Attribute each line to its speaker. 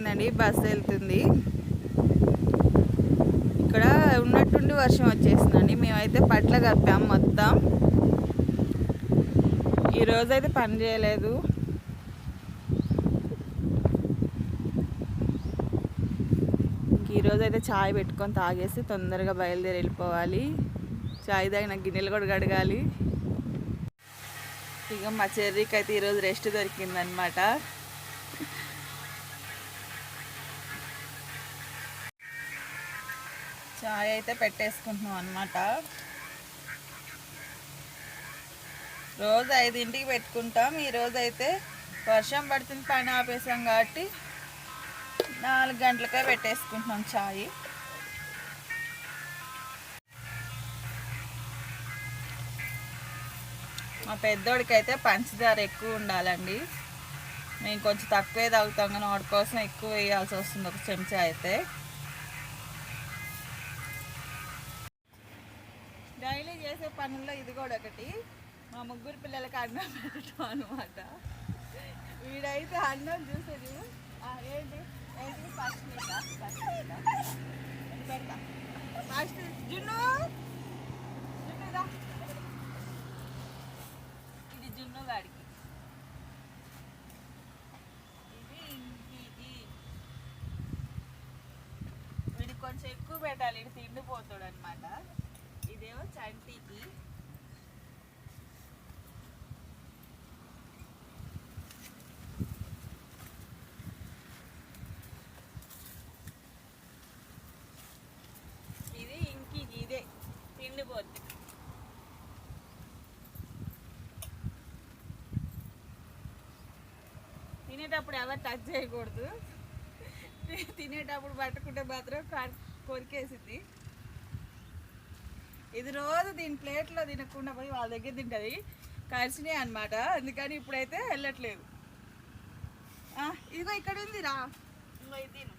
Speaker 1: వచ్చిందండి బస్సు వెళ్తుంది. ఇక్కడ ఉన్నట్టుండి వర్షం వచ్చేసిందండి. మేమైతే పట్ల కప్పాం మొత్తం. ఈరోజు అయితే పని చేయలేదు. ఇంక ఈరోజు అయితే చాయ్ పెట్టుకొని తాగేసి తొందరగా బయలుదేరి వెళ్ళిపోవాలి. చాయ్ తాగిన గిన్నెలు కూడా కడగాలి. ఇక మా చెర్రీకి అయితే ఈరోజు రెస్ట్ దొరికిందనమాట చాయ్ అయితే పెట్టేసుకుంటున్నాం అనమాట రోజు ఐదింటికి పెట్టుకుంటాం. ఈరోజు అయితే వర్షం పడుతుంది పని ఆపేసాం కాబట్టి నాలుగు గంటలకే పెట్టేసుకుంటున్నాం చాయ్. మా పెద్దోడికి అయితే పంచదార ఎక్కువ ఉండాలండి. మేము కొంచెం తక్కువే తాగుతాం కానీ వాడి కోసం ఎక్కువ వేయాల్సి వస్తుంది ఒక చెంచా అయితే. చేసే పనుల్లో ఇది కూడా ఒకటి. మా ముగ్గురు పిల్లలకి అన్నం పెట్టడం అనమాట వీడైతే అన్నం చూసేది ఏంటి? ఏంటి? ఫస్ట్ ఫస్ట్ పెడతా. ఫస్ట్ జున్ను. జున్నుదా ఇది. జున్ను గాడికి. ఇది ఇంకిది వీడికి కొంచెం ఎక్కువ పెట్టాలి. ఇది తిండిపోతాడు అనమాట ఇదేమో చంటికి ఇది ఇంకి ఇదే తిండిపోద్ది తినేటప్పుడు ఎవరు టచ్ చేయకూడదు. తి- తినేటప్పుడు పట్టుకుంటే మాత్రం కా- కొరికేసింది ఇది రోజు దీని ప్లేట్లో తినకుండా పోయి వాళ్ళ దగ్గర తింటుంది. కలిసినాయి అనమాట అందుకని ఇప్పుడైతే వెళ్ళట్లేదు. ఇదిగో ఇక్కడ ఉంది రా ఇంకో ఇది తిను.